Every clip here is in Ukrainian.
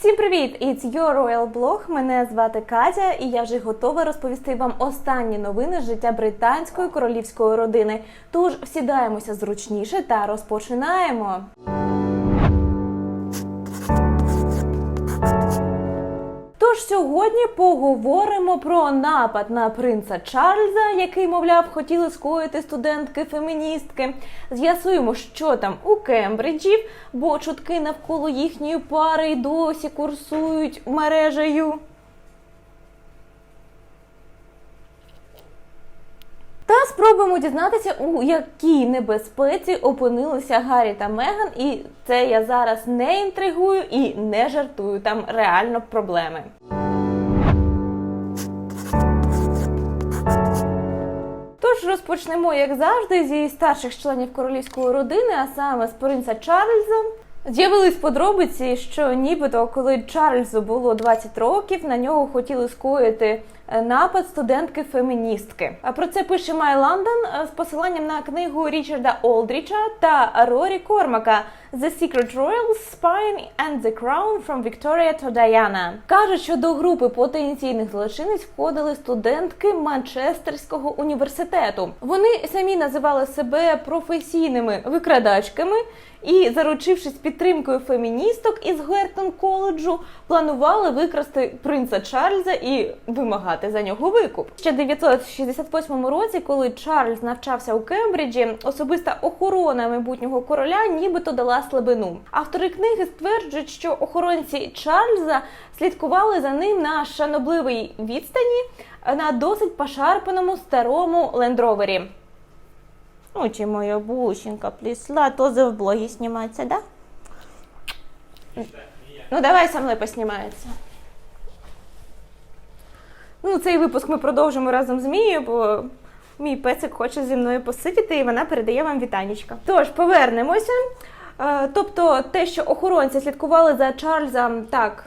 Всім привіт! It's your Royal Blog. Мене звати Катя, і я вже готова розповісти вам останні новини з життя британської королівської родини. Тож сідаємося зручніше та розпочинаємо. Тож сьогодні поговоримо про напад на принца Чарльза, який, мовляв, хотіли скоїти студентки-феміністки. З'ясуємо, що там у Кембриджі, бо чутки навколо їхньої пари й досі курсують мережею. Та спробуємо дізнатися, у якій небезпеці опинилися Гаррі та Меган. І це я зараз не інтригую і не жартую. Там реально проблеми. Тож розпочнемо, як завжди, зі старших членів королівської родини, а саме з принца Чарльза. З'явились подробиці, що нібито, коли Чарльзу було 20 років, на нього хотіли скоїти напад студентки-феміністки. Про це пише My London е, з посиланням на книгу Річарда Олдріча та Рорі Кормака The Secret Royals, Spine and the Crown from Victoria to Diana. Кажуть, що до групи потенційних злочинець входили студентки Манчестерського університету. Вони самі називали себе професійними викрадачками і, заручившись підтримкою феміністок із Гертон коледжу, планували викрасти принца Чарльза і вимагати за нього викуп. Ще 968 році, коли Чарльз навчався у Кембриджі, особиста охорона майбутнього короля нібито дала слабину. Автори книги стверджують, що охоронці Чарльза слідкували за ним на шанобливій відстані на досить пошарпаному старому лендровері. Ну, чи моя бусинка плісла, тоже в блогі знімається, да? Ну, давай со мною поснімається. Ну, цей випуск ми продовжимо разом з Мією, бо мій песик хоче зі мною посидіти, і вона передає вам вітанечка. Тож, повернемося. Е, Тобто, те, що охоронці слідкували за Чарльзом так.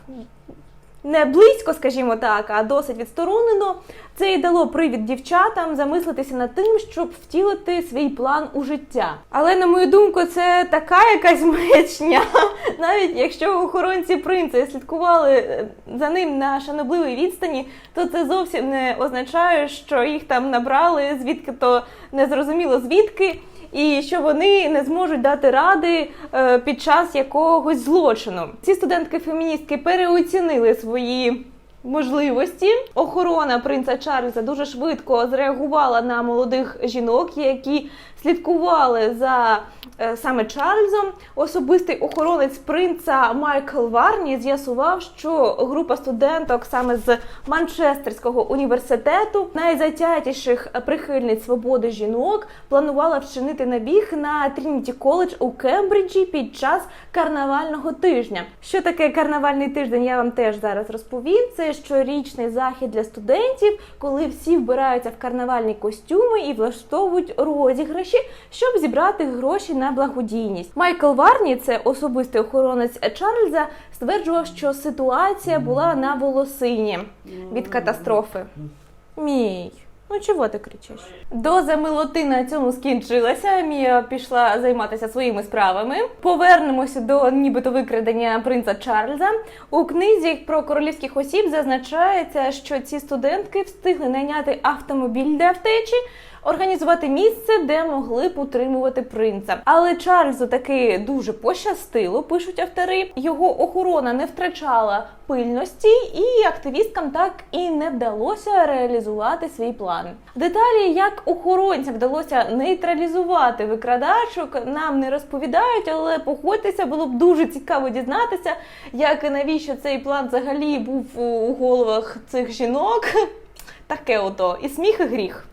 Не близько, скажімо так, а досить відсторонено. Це і дало привід дівчатам замислитися над тим, щоб втілити свій план у життя. Але на мою думку, це така якась маячня. Навіть якщо охоронці принца слідкували е, за ним на шанобливій відстані, то це зовсім не означає, що їх там набрали звідки то незрозуміло звідки. І що вони не зможуть дати ради е, під час якогось злочину. Ці студентки-феміністки переоцінили свої можливості. Охорона принца Чарльза дуже швидко зреагувала на молодих жінок, які слідкували за е, саме Чарльзом. Особистий охоронець принца Майкл Варні з'ясував, що група студенток саме з Манчестерського університету, найзатятіших прихильниць свободи жінок, планувала вчинити набіг на Трініті коледж у Кембриджі під час карнавального тижня. Що таке карнавальний тиждень? Я вам теж зараз розповім. Це щорічний захід для студентів, коли всі вбираються в карнавальні костюми і влаштовують розіграші, щоб зібрати гроші на благодійність. Майкл Варні, це особистий охоронець Чарльза, стверджував, що ситуація була на волосині від катастрофи. Мій. Ну чого ти кричиш? Доза милоти на цьому скінчилася. Мія пішла займатися своїми справами. Повернемося до нібито викрадення принца Чарльза. У книзі про королівських осіб зазначається, що ці студентки встигли найняти автомобіль для втечі. Організувати місце, де могли б утримувати принца. Але Чарльзу таки дуже пощастило, пишуть автори. Його охорона не втрачала пильності, і активісткам так і не вдалося реалізувати свій план. Деталі, як охоронцям вдалося нейтралізувати викрадачок, нам не розповідають, але погодьтеся, було б дуже цікаво дізнатися, як і навіщо цей план взагалі був у головах цих жінок. Таке ото і сміх, і гріх.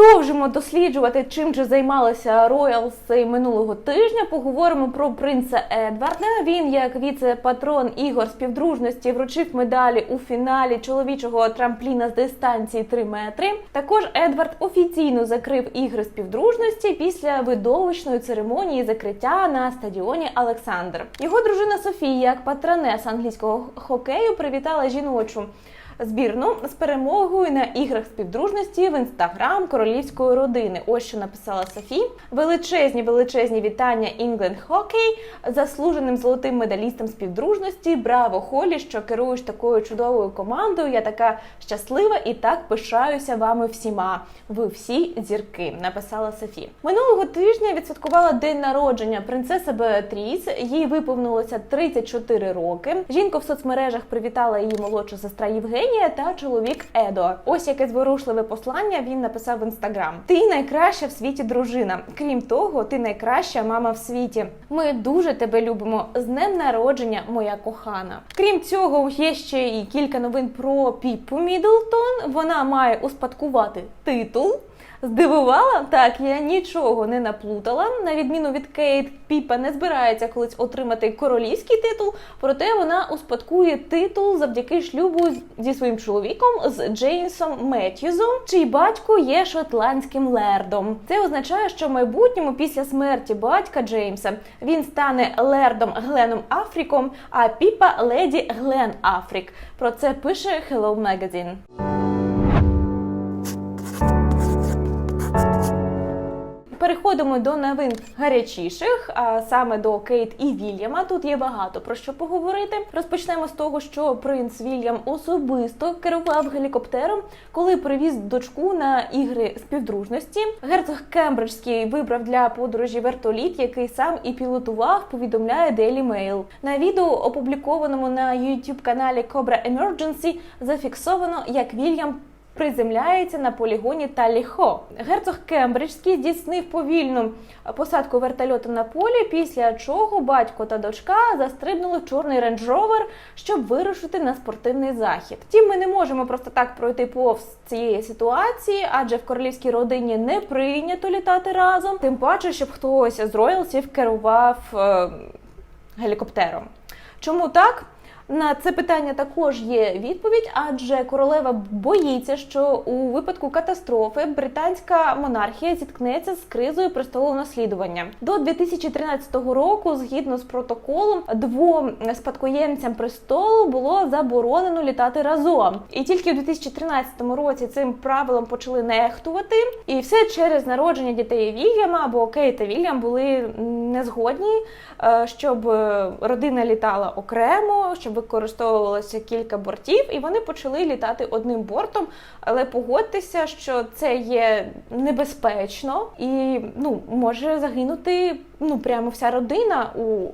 Продовжимо досліджувати, чим же займалися Роялси минулого тижня. Поговоримо про принца Едварда. Він, як віце-патрон ігор співдружності, вручив медалі у фіналі чоловічого трампліна з дистанції 3 метри. Також Едвард офіційно закрив ігри співдружності після видовищної церемонії закриття на стадіоні Олександр. Його дружина Софія, як патронес англійського хокею, привітала жіночу збірну з перемогою на іграх співдружності в інстаграм королівської родини. Ось що написала Софі. Величезні, величезні вітання England Hockey, заслуженим золотим медалістам співдружності. Браво, Холі, що керуєш такою чудовою командою. Я така щаслива і так пишаюся вами всіма. Ви всі зірки, написала Софі. Минулого тижня відсвяткувала день народження принцеса Беатріс. Їй виповнилося 34 роки. Жінка в соцмережах привітала її молодша сестра Євгенія та чоловік Едо. Ось яке зворушливе послання він написав в інстаграм. Ти найкраща в світі дружина. Крім того, ти найкраща мама в світі. Ми дуже тебе любимо. З днем народження, моя кохана. Крім цього, є ще і кілька новин про Піпу Мідлтон. Вона має успадкувати титул. Здивувала? Так, я нічого не наплутала. На відміну від Кейт, Піпа не збирається колись отримати королівський титул, проте вона успадкує титул завдяки шлюбу зі своїм чоловіком з Джеймсом Меттьюзом, чий батько є шотландським лердом. Це означає, що в майбутньому після смерті батька Джеймса він стане лердом Гленом Афріком, а Піпа леді Глен Афрік. Про це пише Hello Magazine. Переходимо до новин гарячіших, а саме до Кейт і Вільяма. Тут є багато про що поговорити. Розпочнемо з того, що принц Вільям особисто керував гелікоптером, коли привіз дочку на ігри співдружності. Герцог Кембриджський вибрав для подорожі вертоліт, який сам і пілотував. Повідомляє Daily Mail. На відео, опублікованому на youtube каналі Cobra Emergency, зафіксовано, як Вільям приземляється на полігоні Таліхо. Герцог Кембриджський здійснив повільну посадку вертольоту на полі, після чого батько та дочка застрибнули в чорний рейндж-ровер, щоб вирушити на спортивний захід. Втім, ми не можемо просто так пройти повз цієї ситуації, адже в королівській родині не прийнято літати разом. Тим паче, щоб хтось з роялсів керував е, гелікоптером. Чому так? На це питання також є відповідь, адже королева боїться, що у випадку катастрофи британська монархія зіткнеться з кризою престолу наслідування. До 2013 року, згідно з протоколом, двом спадкоємцям престолу було заборонено літати разом. І тільки у 2013 році цим правилом почали нехтувати. І все через народження дітей Вільяма або Кейт та Вільям були незгодні, е, щоб родина літала окремо, щоб використовувалося кілька бортів, і вони почали літати одним бортом. Але погодьтеся, що це є небезпечно і ну може загинути ну прямо вся родина у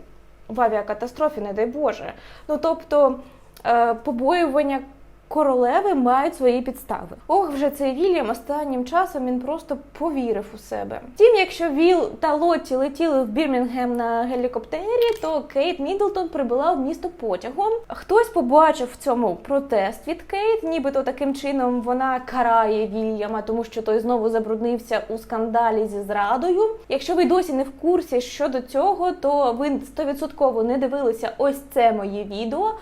в авіакатастрофі, не дай Боже. Ну тобто е, побоювання. Королеви мають свої підстави. Ох, вже цей Вільям останнім часом він просто повірив у себе. Втім, якщо Віл та Лотті летіли в Бірмінгем на гелікоптері, то Кейт Мідлтон прибула в місто потягом. Хтось побачив в цьому протест від Кейт, нібито таким чином вона карає Вільяма, тому що той знову забруднився у скандалі зі зрадою. Якщо ви досі не в курсі щодо цього, то ви стовідсотково не дивилися ось це моє відео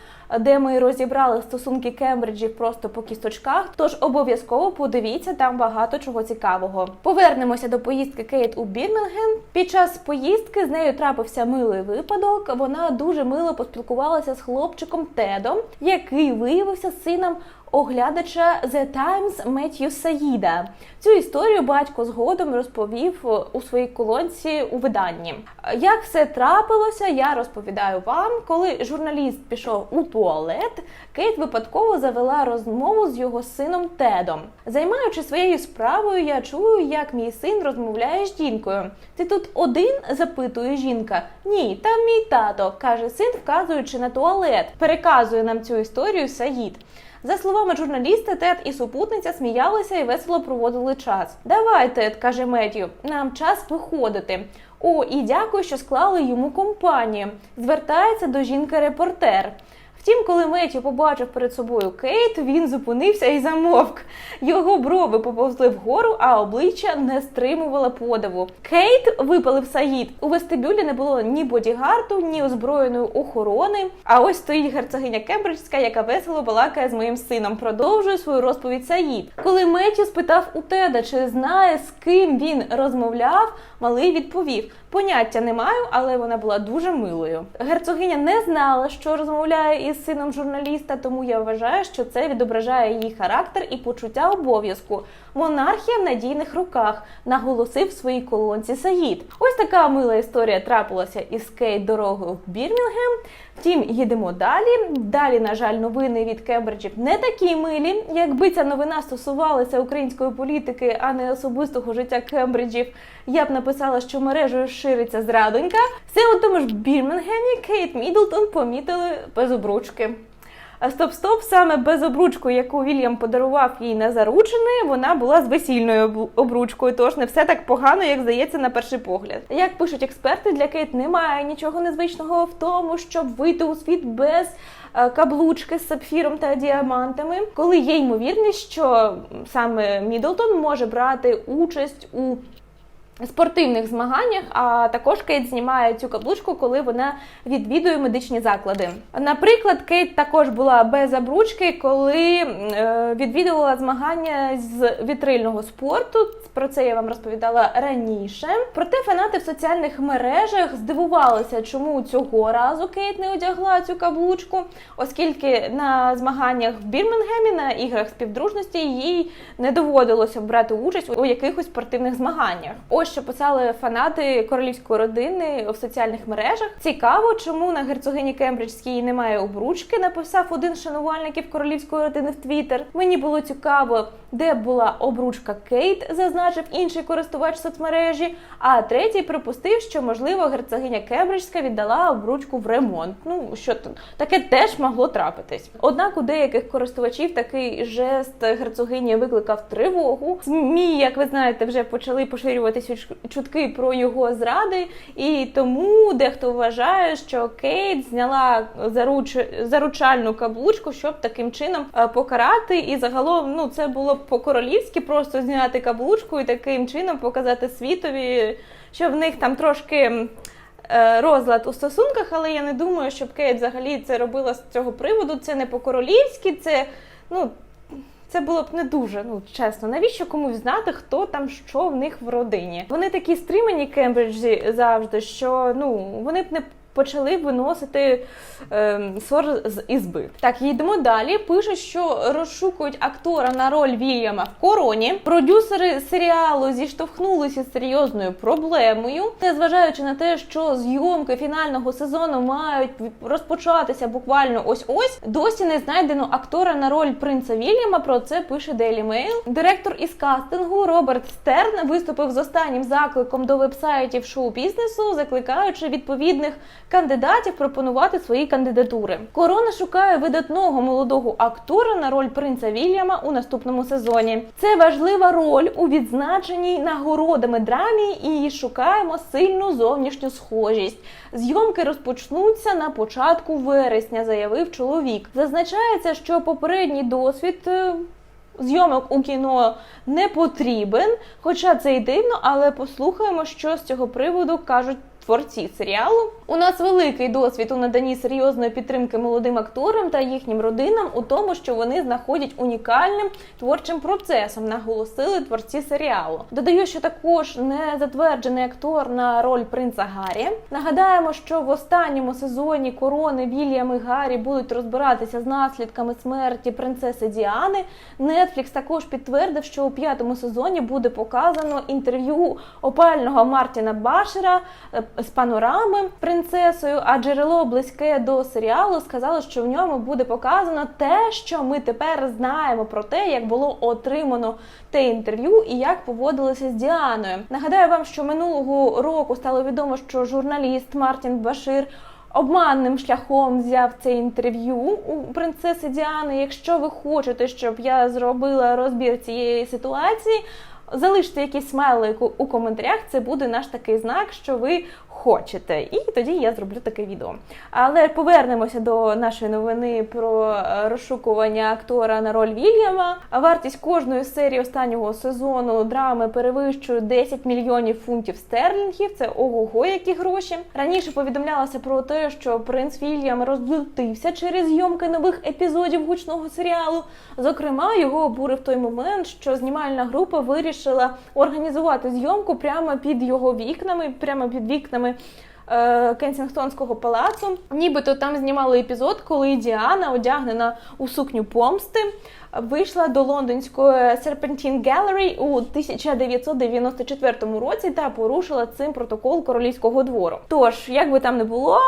де ми розібрали стосунки Кембриджі просто по кісточках. Тож обов'язково подивіться там багато чого цікавого. Повернемося до поїздки Кейт у Бірмінгем. Під час поїздки з нею трапився милий випадок. Вона дуже мило поспілкувалася з хлопчиком Тедом, який виявився сином. Оглядача The Times Меттью Саїда цю історію батько згодом розповів у своїй колонці у виданні. Як все трапилося, я розповідаю вам. Коли журналіст пішов у туалет, Кейт випадково завела розмову з його сином Тедом. Займаючись своєю справою, я чую, як мій син розмовляє з жінкою. Ти тут один? запитує жінка. Ні, там мій тато, каже син, вказуючи на туалет. Переказує нам цю історію Саїд. За словами журналіста, Тед і супутниця сміялися і весело проводили час. Давай, Тед, каже Меттю, нам час виходити. О, і дякую, що склали йому компанію. Звертається до жінки-репортер. Втім, коли Меттю побачив перед собою Кейт, він зупинився і замовк. Його брови поповзли вгору, а обличчя не стримувало подиву. Кейт випалив Саїд. У вестибюлі не було ні бодігарту, ні озброєної охорони. А ось стоїть герцогиня Кембриджська, яка весело балакає з моїм сином. Продовжує свою розповідь Саїд. Коли Меттю спитав у Теда, чи знає, з ким він розмовляв, малий відповів. Поняття не маю, але вона була дуже милою. Герцогиня не знала, що розмовляє із сином журналіста, тому я вважаю, що це відображає її характер і почуття обов'язку. Монархія в надійних руках, наголосив своїй колонці Саїд. Ось така мила історія трапилася із Кейт дорогою в Бірмінгем. Втім, їдемо далі. Далі, на жаль, новини від Кембриджів не такі милі. Якби ця новина стосувалася української політики, а не особистого життя Кембриджів, я б написала, що мережею шириться зрадонька. Все у тому ж Бірмінгемі Кейт Мідлтон помітили без обручки. Стоп, стоп, саме без обручку, яку Вільям подарував їй на заручини, вона була з весільною обручкою. Тож не все так погано, як здається на перший погляд. Як пишуть експерти, для Кейт немає нічого незвичного в тому, щоб вийти у світ без е, каблучки з сапфіром та діамантами, коли є ймовірність, що саме Мідлтон може брати участь у спортивних змаганнях, а також Кейт знімає цю каблучку, коли вона відвідує медичні заклади. Наприклад, Кейт також була без обручки, коли е, відвідувала змагання з вітрильного спорту. Про це я вам розповідала раніше. Проте фанати в соціальних мережах здивувалися, чому цього разу Кейт не одягла цю каблучку, оскільки на змаганнях в Бірмінгемі на іграх співдружності їй не доводилося брати участь у якихось спортивних змаганнях. Що писали фанати королівської родини в соціальних мережах. Цікаво, чому на герцогині Кембриджській немає обручки. Написав один з шанувальників королівської родини в Твіттер. Мені було цікаво, де була обручка Кейт, зазначив інший користувач соцмережі. А третій припустив, що можливо герцогиня Кембриджська віддала обручку в ремонт. Ну що тут таке теж могло трапитись. Однак у деяких користувачів такий жест герцогині викликав тривогу. Змі, як ви знаєте, вже почали чутки про його зради, і тому дехто вважає, що Кейт зняла заруч... заручальну каблучку, щоб таким чином е, покарати. І загалом, ну це було б по-королівськи, просто зняти каблучку і таким чином показати світові, що в них там трошки. е, Розлад у стосунках, але я не думаю, щоб Кейт взагалі це робила з цього приводу. Це не по-королівськи, це ну це було б не дуже, ну чесно. Навіщо комусь знати, хто там що в них в родині? Вони такі стримані Кембриджі завжди, що ну вони б не почали виносити е, ссор з ізби. Так, їдемо далі. Пишуть, що розшукують актора на роль Вільяма в короні. Продюсери серіалу зіштовхнулися з серйозною проблемою, незважаючи на те, що зйомки фінального сезону мають розпочатися буквально ось ось. Досі не знайдено актора на роль принца Вільяма. Про це пише Daily Mail. Директор із кастингу Роберт Стерн виступив з останнім закликом до вебсайтів шоу-бізнесу, закликаючи відповідних кандидатів пропонувати свої кандидатури. Корона шукає видатного молодого актора на роль принца Вільяма у наступному сезоні. Це важлива роль у відзначеній нагородами драмі і шукаємо сильну зовнішню схожість. Зйомки розпочнуться на початку вересня, заявив чоловік. Зазначається, що попередній досвід. е, Зйомок у кіно не потрібен, хоча це й дивно, але послухаємо, що з цього приводу кажуть творці серіалу. У нас великий досвід у наданні серйозної підтримки молодим акторам та їхнім родинам у тому, що вони знаходять унікальним творчим процесом, наголосили творці серіалу. Додаю, що також не затверджений актор на роль принца Гаррі. Нагадаємо, що в останньому сезоні корони Вільям і Гаррі будуть розбиратися з наслідками смерті принцеси Діани. Netflix також підтвердив, що у п'ятому сезоні буде показано інтерв'ю опального Мартіна Башера е, з панорами принцесою. А джерело близьке до серіалу сказало, що в ньому буде показано те, що ми тепер знаємо про те, як було отримано те інтерв'ю і як поводилися з Діаною. Нагадаю вам, що минулого року стало відомо, що журналіст Мартін Башир. Обманним шляхом взяв це інтерв'ю у принцеси Діани. Якщо ви хочете, щоб я зробила розбір цієї ситуації, залиште якийсь смайлик у коментарях. Це буде наш такий знак, що ви хочете. І тоді я зроблю таке відео. Але повернемося до нашої новини про е, розшукування актора на роль Вільяма. Вартість кожної серії останнього сезону драми перевищує 10 мільйонів фунтів стерлінгів. Це ого-го, які гроші. Раніше повідомлялося про те, що принц Вільям розлютився через зйомки нових епізодів гучного серіалу. Зокрема, його обурив той момент, що знімальна група вирішила організувати зйомку прямо під його вікнами, прямо під вікнами Кенсінгтонського палацу. Нібито там знімали епізод, коли Діана, одягнена у сукню помсти, вийшла до лондонської Serpentine Gallery у 1994 році та порушила цим протокол королівського двору. Тож, як би там не було,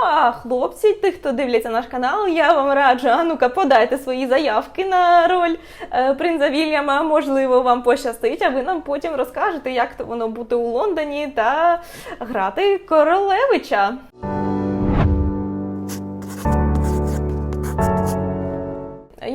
хлопці, тих, хто дивляться наш канал, я вам раджу, а ну-ка, подайте свої заявки на роль е, принца Вільяма. Можливо, вам пощастить, а ви нам потім розкажете, як то воно бути у Лондоні та грати королевича.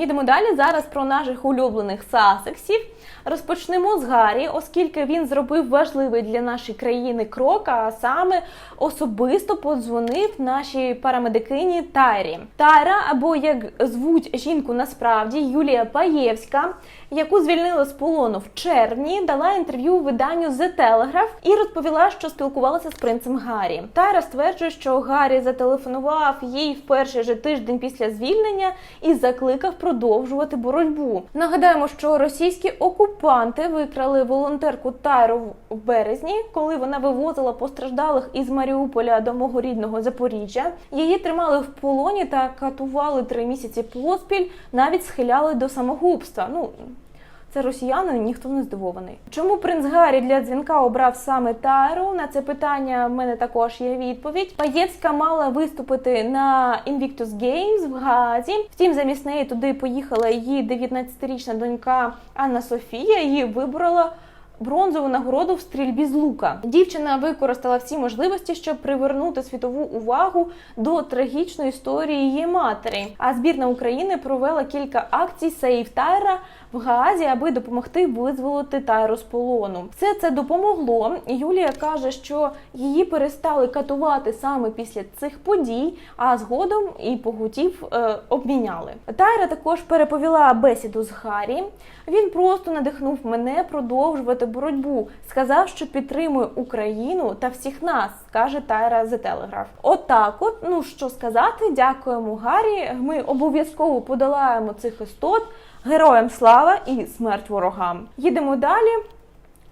Їдемо далі. Зараз про наших улюблених сасексів. Розпочнемо з Гаррі, оскільки він зробив важливий для нашої країни крок, а саме особисто подзвонив нашій парамедикині Тайрі. Тайра, або як звуть жінку насправді Юлія Паєвська, яку звільнили з полону в червні, дала інтерв'ю виданню The Telegraph і розповіла, що спілкувалася з принцем Гаррі. Тайра стверджує, що Гаррі зателефонував їй в перший же тиждень після звільнення і закликав продовжувати боротьбу. Нагадаємо, що російські окупанти викрали волонтерку Тайру в березні, коли вона вивозила постраждалих із Маріуполя до мого рідного Запоріжжя. Її тримали в полоні та катували три місяці поспіль, навіть схиляли до самогубства. Ну це росіяни, ніхто не здивований. Чому принц Гаррі для дзвінка обрав саме Тайру? На це питання в мене також є відповідь. Паєвська мала виступити на Invictus Games в Газі. Втім, замість неї туди поїхала її 19-річна донька Анна Софія. Її вибрала. Бронзову нагороду в стрільбі з лука дівчина використала всі можливості, щоб привернути світову увагу до трагічної історії її матері. А збірна України провела кілька акцій Сейв Тайра в Гаазі, аби допомогти визволити Тайру з полону. Все це допомогло. Юлія каже, що її перестали катувати саме після цих подій, а згодом і погутів е, обміняли. Тайра також переповіла бесіду з Гаррі. Він просто надихнув мене продовжувати боротьбу. Сказав, що підтримує Україну та всіх нас, каже Тайра The Telegraph. Отак, от, ну що сказати, дякуємо Гаррі. Ми обов'язково подолаємо цих істот. Героям слава і смерть ворогам. Їдемо далі.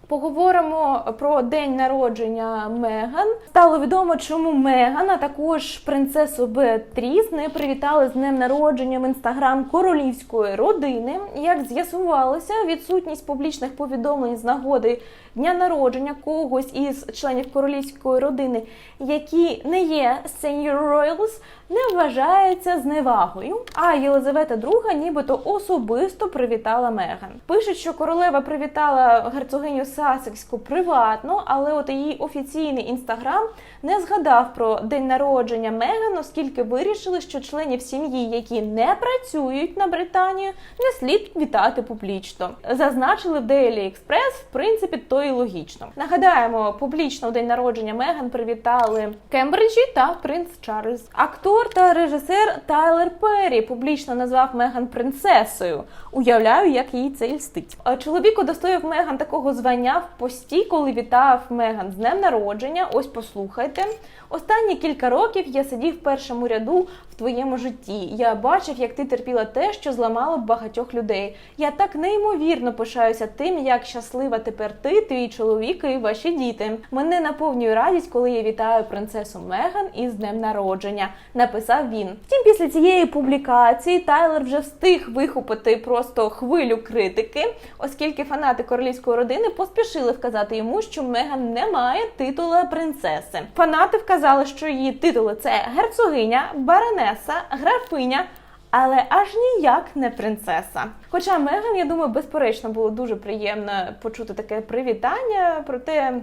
Поговоримо про день народження Меган. Стало відомо, чому Меган, а також принцесу Беатріс не привітали з днем народження в інстаграм королівської родини. Як з'ясувалося, відсутність публічних повідомлень з нагоди дня народження когось із членів королівської родини, які не є senior royals, не вважається зневагою. А Єлизавета II нібито особисто привітала Меган. Пишуть, що королева привітала герцогиню Сасекську приватно, але от її офіційний інстаграм не згадав про день народження Меган, оскільки вирішили, що членів сім'ї, які не працюють на Британію, не слід вітати публічно. Зазначили в Daily Express, в принципі, то і логічно. Нагадаємо, публічно день народження Меган привітали Кембриджі та принц Чарльз. Актор та режисер Тайлер Перрі публічно назвав Меган принцесою. Уявляю, як їй це льстить. Чоловік удостоїв Меган такого звання в пості, коли вітав Меган з днем народження. Ось послухайте. Останні кілька років я сидів в першому ряду в твоєму житті. Я бачив, як ти терпіла те, що зламало багатьох людей. Я так неймовірно пишаюся тим, як щаслива тепер ти, твій чоловік і ваші діти. Мене наповнює радість, коли я вітаю принцесу Меган із днем народження. Написав він. Втім, після цієї публікації Тайлер вже встиг вихопити просто хвилю критики, оскільки фанати королівської родини поспішили вказати йому, що Меган не має титула принцеси. Фанати вказали, що її титули це герцогиня, баронеса, графиня. Але аж ніяк не принцеса. Хоча Меган, я думаю, безперечно було дуже приємно почути таке привітання. Проте,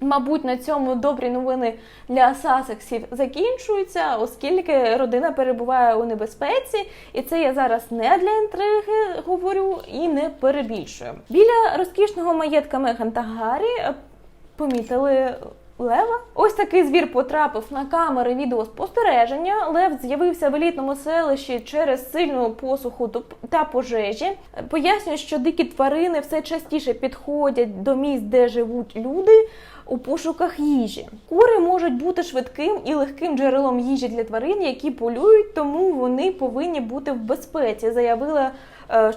мабуть, на цьому добрі новини для Сасексів закінчуються, оскільки родина перебуває у небезпеці, і це я зараз не для інтриги говорю і не перебільшую. Біля розкішного маєтка Меган та Гаррі е, помітили. Лева, ось такий звір потрапив на камери відеоспостереження. Лев з'явився в елітному селищі через сильну посуху та пожежі. Пояснює, що дикі тварини все частіше підходять до місць, де живуть люди. У пошуках їжі. Кури можуть бути швидким і легким джерелом їжі для тварин, які полюють, тому вони повинні бути в безпеці, заявила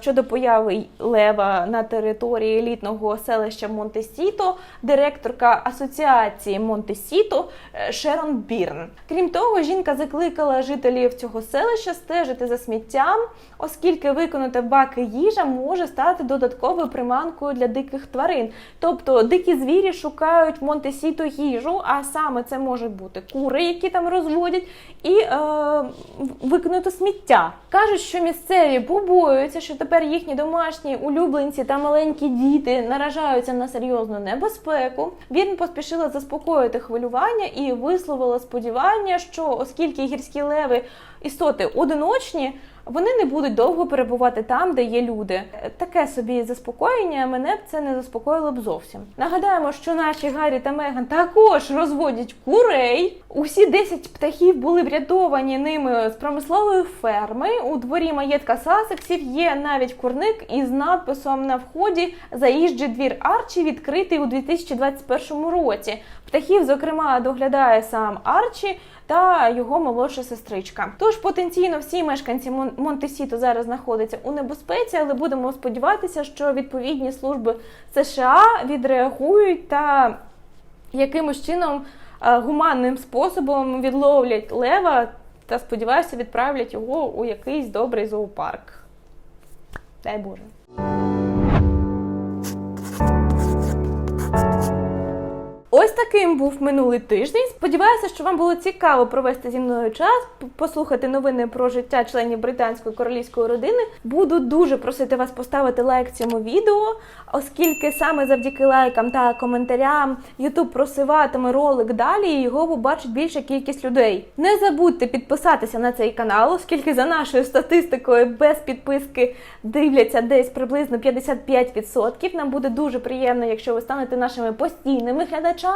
щодо появи лева на території елітного селища Монтесіто, директорка асоціації Монтесіто е, Шерон Бірн. Крім того, жінка закликала жителів цього селища стежити за сміттям, оскільки виконати баки їжа може стати додатковою приманкою для диких тварин. Тобто дикі звірі шукають Монтесіто їжу, а саме це можуть бути кури, які там розводять, і е, викинути сміття. Кажуть, що місцеві побоюються, що тепер їхні домашні улюбленці та маленькі діти наражаються на серйозну небезпеку. Він поспішила заспокоїти хвилювання і висловила сподівання, що оскільки гірські леви істоти одиночні. Вони не будуть довго перебувати там, де є люди. Таке собі заспокоєння мене б це не заспокоїло б зовсім. Нагадаємо, що наші Гаррі та Меган також розводять курей. Усі 10 птахів були врятовані ними з промислової ферми. У дворі маєтка Сасексів є навіть курник із надписом на вході Заїжджий двір Арчі відкритий у 2021 році. Птахів, зокрема, доглядає сам Арчі та його молодша сестричка. Тож потенційно всі мешканці Мон- Монтесіто зараз знаходяться у небезпеці, але будемо сподіватися, що відповідні служби США відреагують та якимось чином е, гуманним способом відловлять лева та сподіваюся, відправлять його у якийсь добрий зоопарк. Дай Боже. Ось таким був минулий тиждень. Сподіваюся, що вам було цікаво провести зі мною час, послухати новини про життя членів британської королівської родини. Буду дуже просити вас поставити лайк цьому відео, оскільки саме завдяки лайкам та коментарям YouTube просиватиме ролик далі, і його побачить більша кількість людей. Не забудьте підписатися на цей канал, оскільки за нашою статистикою без підписки дивляться десь приблизно 55%. Нам буде дуже приємно, якщо ви станете нашими постійними глядачами.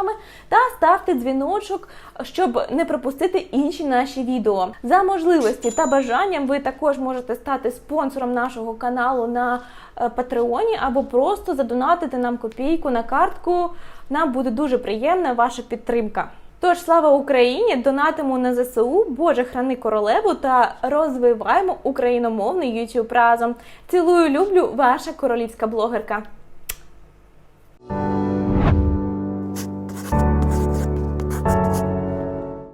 Та ставте дзвіночок, щоб не пропустити інші наші відео. За можливості та бажанням ви також можете стати спонсором нашого каналу на е, Патреоні або просто задонатити нам копійку на картку. Нам буде дуже приємна ваша підтримка. Тож слава Україні! Донатимо на ЗСУ, Боже храни королеву та розвиваємо україномовний YouTube разом. Цілую, люблю, ваша королівська блогерка.